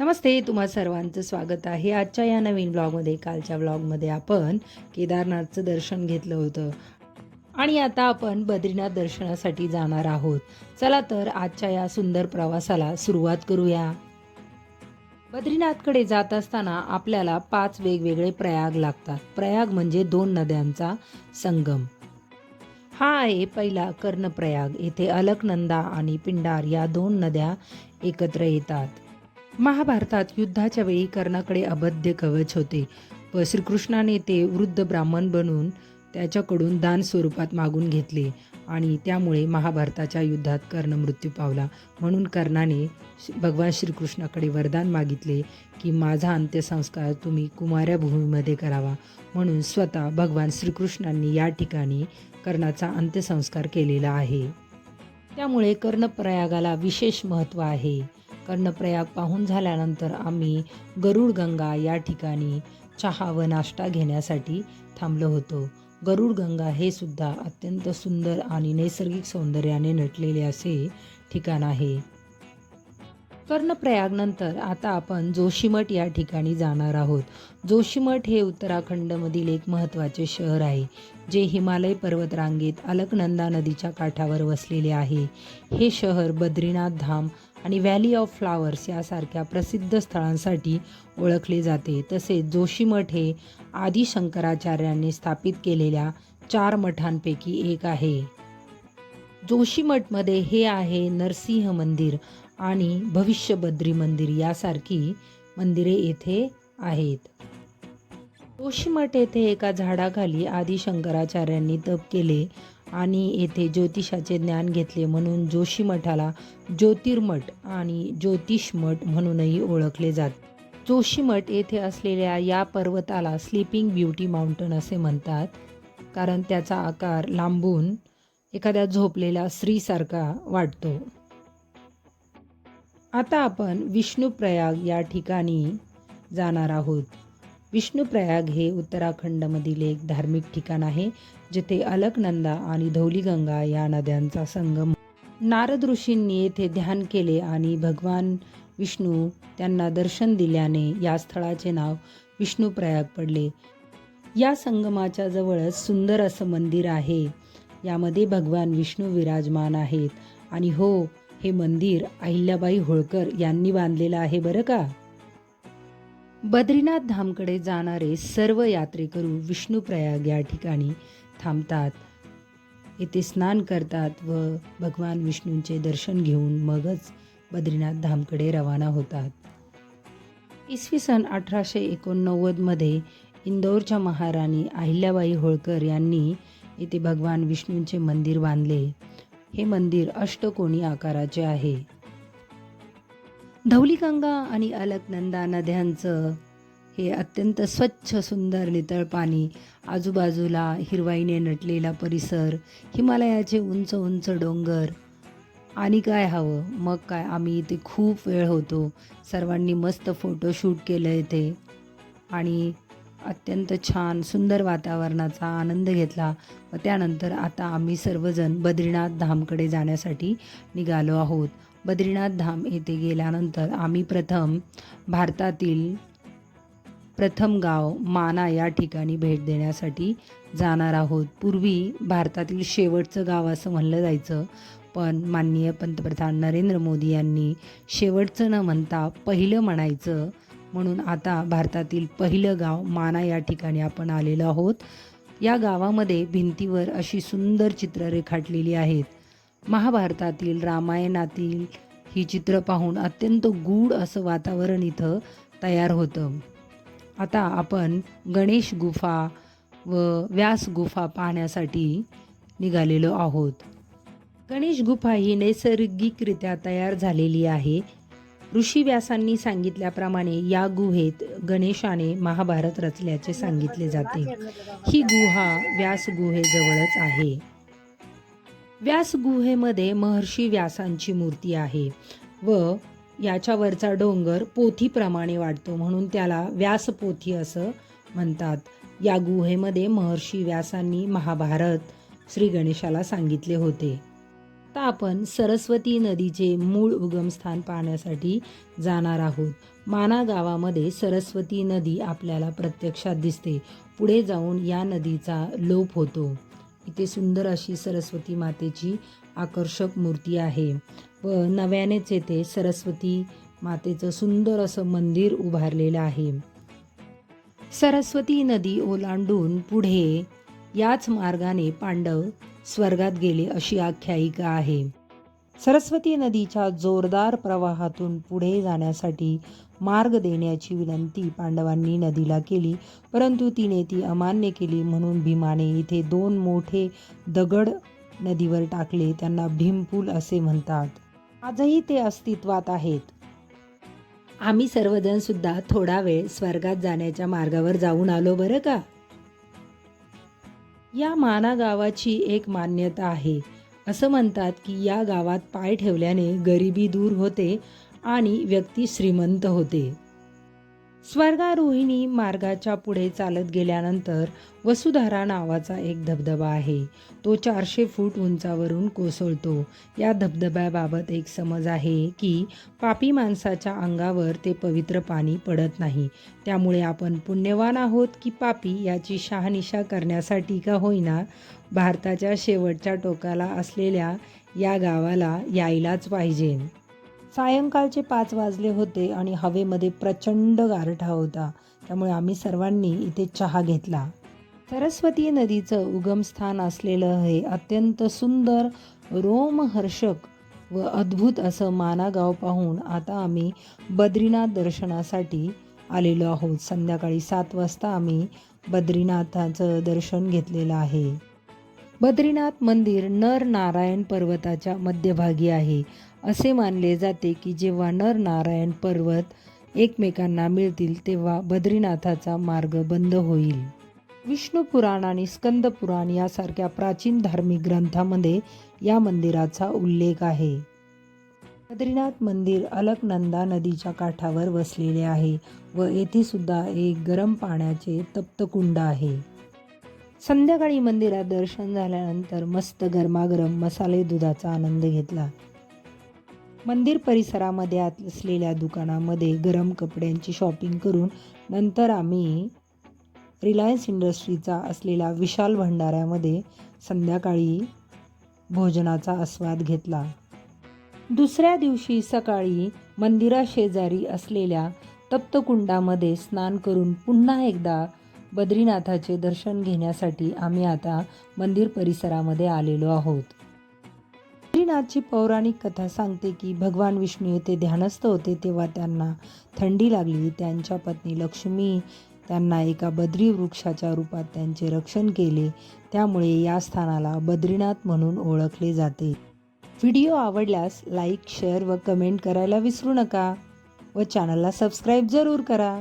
नमस्ते तुम्हा सर्वांचं स्वागत आहे. आजच्या या नवीन ब्लॉगमध्ये कालच्या ब्लॉगमध्ये आपण केदारनाथचं दर्शन घेतलं होतं. आणि आता आपण बद्रीनाथ दर्शनासाठी जाणार आहोत. चला तर आजच्या या सुंदर प्रवासाला सुरुवात करूया. बद्रीनाथकडे जात असताना आपल्याला पाच वेगवेगळे प्रयाग लागतात. प्रयाग म्हणजे दोन नद्यांचा संगम. हा आहे पहिला कर्णप्रयाग. येथे अलकनंदा आणि पिंडार या दोन नद्या एकत्र येतात. महाभारतात युद्धाच्या वेळी कर्णाकडे अबध्य कवच होते. व श्रीकृष्णाने ते वृद्ध ब्राह्मण बनून त्याच्याकडून दान स्वरूपात मागून घेतले आणि त्यामुळे महाभारताच्या युद्धात कर्ण मृत्यू पावला. म्हणून कर्णाने भगवान श्रीकृष्णाकडे वरदान मागितले की माझा अंत्यसंस्कार तुम्ही कुमाऱ्या भूमीमध्ये करावा. म्हणून स्वतः भगवान श्रीकृष्णांनी या ठिकाणी कर्णाचा अंत्यसंस्कार केलेला आहे. त्यामुळे कर्णप्रयागाला विशेष महत्त्व आहे. कर्णप्रयाग पाहून झाल्यानंतर आम्ही गरुड गंगा या ठिकाणी चहा व नाश्ता घेण्यासाठी थांबलो होतो. गरुड गंगा हे सुद्धा अत्यंत सुंदर आणि नैसर्गिक सौंदर्याने नटलेले असे ठिकाण आहे. कर्णप्रयागनंतर आता आपण जोशीमठ या ठिकाणी जाणार आहोत. जोशीमठ हे उत्तराखंडमधील एक महत्त्वाचे शहर आहे जे हिमालय पर्वतरांगेत अलकनंदा नदीच्या काठावर वसलेले आहे. हे शहर बद्रीनाथ धाम आणि व्हॅली ऑफ फ्लावर्स यासारख्या प्रसिद्ध स्थळांसाठी ओळखले जाते. तसेच जोशीमठ हे आदी शंकराचार्यांनी स्थापित केलेल्या चार मठांपैकी एक आहे. जोशीमठमध्ये हे आहे नरसिंह मंदिर आणि भविष्यबद्री मंदिर यासारखी मंदिरे येथे आहेत. जोशीमठ येथे एका झाडाखाली आदी शंकराचार्यांनी तप केले आणि येथे ज्योतिषाचे ज्ञान घेतले म्हणून जोशीमठाला ज्योतिर्मठ आणि ज्योतिषमठ म्हणूनही ओळखले जाते. जोशीमठ येथे असलेल्या या पर्वताला स्लीपिंग ब्युटी माउंटन असे म्हणतात कारण त्याचा आकार लांबून एखाद्या झोपलेल्या स्त्रीसारखा वाटतो. आता आपण विष्णुप्रयाग या ठिकाणी जाणार आहोत. विष्णुप्रयाग हे उत्तराखंडमधील एक धार्मिक ठिकाण आहे जिथे अलकनंदा आणि धौलीगंगा या नद्यांचा संगम. नारद ऋषींनी येथे ध्यान केले आणि भगवान विष्णू त्यांना दर्शन दिल्याने या स्थळाचे नाव विष्णुप्रयाग पडले. या संगमाच्या जवळच सुंदर असं मंदिर आहे. यामध्ये भगवान विष्णू विराजमान आहेत. आणि हो हे मंदिर अहिल्याबाई होळकर यांनी बांधलेलं आहे बरं का? बद्रीनाथ धामकडे जाणारे सर्व यात्रेकरू विष्णुप्रयाग या ठिकाणी थांबतात. येथे स्नान करतात व भगवान विष्णूंचे दर्शन घेऊन मगच बद्रीनाथ धामकडे रवाना होतात. इसवी सन अठराशे एकोणनव्वदमध्ये इंदौरच्या महाराणी अहिल्याबाई होळकर यांनी येथे भगवान विष्णूंचे मंदिर बांधले. हे मंदिर अष्टकोनी आकाराचे आहे. धौलीगंगा आणि अलकनंदा नद्यांचं हे अत्यंत स्वच्छ सुंदर नितळ पाणी आजूबाजूला हिरवाईने नटलेला परिसर हिमालयाचे उंच उंच डोंगर. आणि काय हवं? मग काय? आम्ही इथे खूप वेळ होतो. सर्वांनी मस्त फोटोशूट केलं इथे. आणि अत्यंत छान सुंदर वातावरणाचा आनंद घेतला. व त्यानंतर आता आम्ही सर्वजण बद्रीनाथ धामकडे जाण्यासाठी निघालो आहोत. बद्रीनाथ धाम येथे गेल्यानंतर आम्ही प्रथम भारतातील प्रथम गाव माना या ठिकाणी भेट देण्यासाठी जाणार आहोत. पूर्वी भारतातील शेवटचं गाव असं म्हणलं जायचं पण माननीय पंतप्रधान नरेंद्र मोदी यांनी शेवटचं न म्हणता पहिलं म्हणायचं म्हणून आता भारतातील पहिलं गाव माना या ठिकाणी आपण आलेलो आहोत. या गावामध्ये भिंतीवर अशी सुंदर चित्रं रेखाटलेली आहेत. महाभारतातील रामायणातील ही चित्र पाहून अत्यंत गूढ असं वातावरण इथं तयार होतं. आता आपण गणेश गुफा व व्यास गुफा पाहण्यासाठी निघालेलो आहोत. गणेश गुफा ही नैसर्गिकरित्या तयार झालेली आहे. ऋषी व्यासांनी सांगितल्याप्रमाणे या गुहेत गणेशाने महाभारत रचल्याचे सांगितले जाते. ही गुहा व्यास गुहेजवळच आहे. व्यास गुहेमध्ये महर्षी व्यासांची मूर्ती आहे व याच्यावरचा डोंगर पोथीप्रमाणे वाटतो म्हणून त्याला व्यासपोथी असं म्हणतात. या गुहेमध्ये महर्षी व्यासांनी महाभारत श्री गणेशाला सांगितले होते. आता आपण सरस्वती नदीचे मूळ उगमस्थान पाहण्यासाठी जाणार आहोत. माना गावामध्ये सरस्वती नदी आपल्याला प्रत्यक्षात दिसते. पुढे जाऊन या नदीचा लोप होतो. इथे सुंदर अशी सरस्वती मातेची आकर्षक मूर्ती आहे. व नव्यानेच येथे सरस्वती मातेचं सुंदर असं मंदिर उभारलेलं आहे. सरस्वती नदी ओलांडून पुढे याच मार्गाने पांडव स्वर्गात गेले अशी आख्यायिका आहे. सरस्वती नदीच्या जोरदार प्रवाहातून पुढे जाण्यासाठी मार्ग देण्याची विनंती पांडवांनी नदीला केली. परंतु तिने ती अमान्य केली म्हणून भीमाने इथे दोन मोठे दगड नदीवर टाकले. त्यांना भीमपूल असे म्हणतात. आजही ते अस्तित्वात आहेत. आम्ही सर्वजण सुद्धा थोडा वेळ स्वर्गात जाण्याच्या मार्गावर जाऊन आलो बरं का? या माना गावाची एक मान्यता आहे. असं म्हणतात की या गावात पाय ठेवल्याने गरिबी दूर होते आणि व्यक्ती श्रीमंत होते. स्वर्गारोहिणी मार्गाच्या पुढे चालत गेल्यानंतर वसुधारा नावाचा एक धबधबा आहे. तो चारशे फूट उंचावरून कोसळतो. या धबधब्याबाबत एक समज आहे की पापी माणसाच्या अंगावर ते पवित्र पाणी पडत नाही. त्यामुळे आपण पुण्यवान आहोत की पापी याची शहानिशा करण्यासाठी का होईना? भारताच्या शेवटच्या टोकाला असलेल्या या गावाला यायलाच पाहिजे. सायंकाळचे पाच वाजले होते आणि हवेमध्ये प्रचंड गारठा होता. त्यामुळे आम्ही सर्वांनी इथे चहा घेतला. सरस्वती नदीचं उगमस्थान असलेलं हे अत्यंत सुंदर रोमहर्षक व अद्भुत असं मानागाव पाहून आता आम्ही बद्रीनाथ दर्शनासाठी आलेलो आहोत. संध्याकाळी सात वाजता आम्ही बद्रीनाथाचं दर्शन घेतलेलं आहे. बद्रीनाथ मंदिर नर नारायण पर्वताच्या मध्यभागी आहे. असे मानले जाते की जेव्हा नर नारायण पर्वत एकमेकांना मिळतील तेव्हा बद्रीनाथाचा मार्ग बंद होईल. विष्णू पुराण आणि स्कंद पुराण यासारख्या प्राचीन धार्मिक ग्रंथामध्ये या मंदिराचा उल्लेख आहे. बद्रीनाथ मंदिर अलकनंदा नदीच्या काठावर वसलेले आहे व येथे सुद्धा एक गरम पाण्याचे तप्तकुंड आहे. संध्याकाळी मंदिरात दर्शन झाल्यानंतर मस्त गरमागरम मसाले दुधाचा आनंद घेतला. मंदिर परिसरामध्ये आत असलेल्या दुकानामध्ये गरम कपड्यांची शॉपिंग करून नंतर आम्ही रिलायन्स इंडस्ट्रीचा असलेला विशाल भंडाऱ्यामध्ये संध्याकाळी भोजनाचा आस्वाद घेतला. दुसऱ्या दिवशी सकाळी मंदिराशेजारी असलेल्या तप्तकुंडामध्ये स्नान करून पुन्हा एकदा बद्रीनाथाचे दर्शन घेण्यासाठी आम्ही आता मंदिर परिसरामध्ये आलेलो आहोत. बद्रीनाथची पौराणिक कथा सांगते की भगवान विष्णू येथे ध्यानस्थ होते तेव्हा त्यांना थंडी लागली. त्यांच्या पत्नी लक्ष्मी त्यांना एका बद्री वृक्षाच्या रूपात त्यांचे रक्षण केले. त्यामुळे या स्थानाला बद्रीनाथ म्हणून ओळखले जाते. व्हिडिओ आवडल्यास लाईक शेअर व कमेंट करायला विसरू नका व चॅनलला सबस्क्राईब जरूर करा.